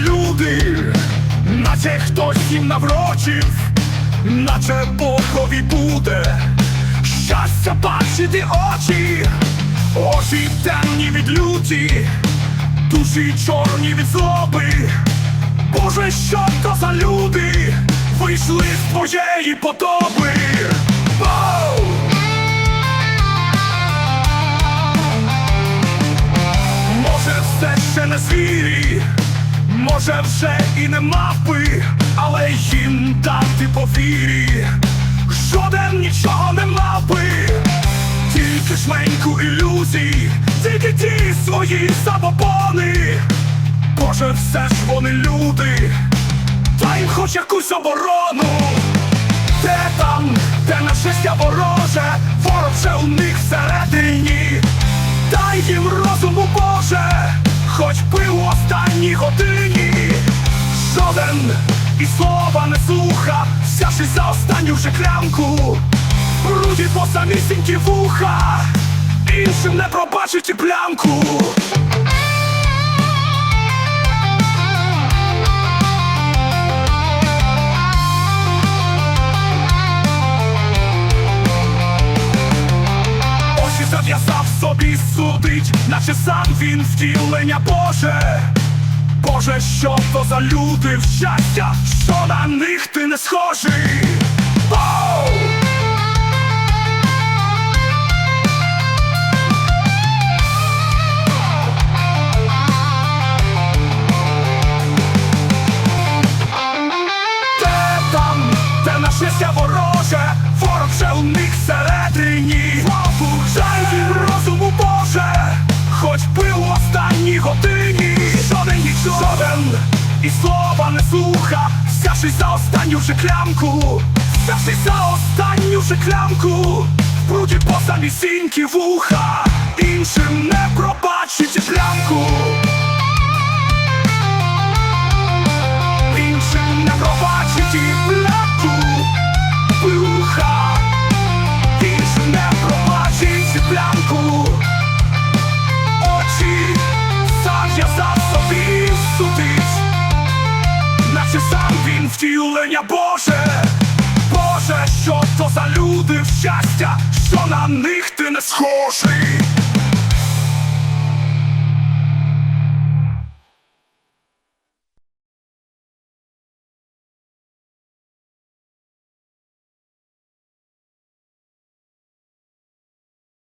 люди, наче хтось їм наврочив, наче Богові буде щастя бачити очі, очі темні від люті, душі чорні від злоби. Боже, що то за люди вийшли з твоєї подоби. Воу! Може, вже і не мавпи, але їм дати по. Жоден нічого не маби, тільки жменьку ілюзій, тільки ті свої забобони. Боже, все ж вони люди, дай їм хоч якусь оборону. Де там, де нашестя вороже, ворог вже у них всередині. Дай їм розуму, Боже, хоч би у останній годині. Жоден і слова не слуха, взявши за останню вже клямку. Бруді по самісінькі вуха, іншим не пробачить і плямку. Зав'язав собі судить, наче сам він втілення Боже. Боже, що то за люди в щастя, що на них ти не схожий. Оу! Де там, де нашестя вороже, ворог вже у них всередині. Взявшись за останню вже клямку, взявшись за останню вже клямку, в бруді по самісінькі вуха, іншим не втілення Боже! Боже, що то за люди в щастя, що на них ти не схожий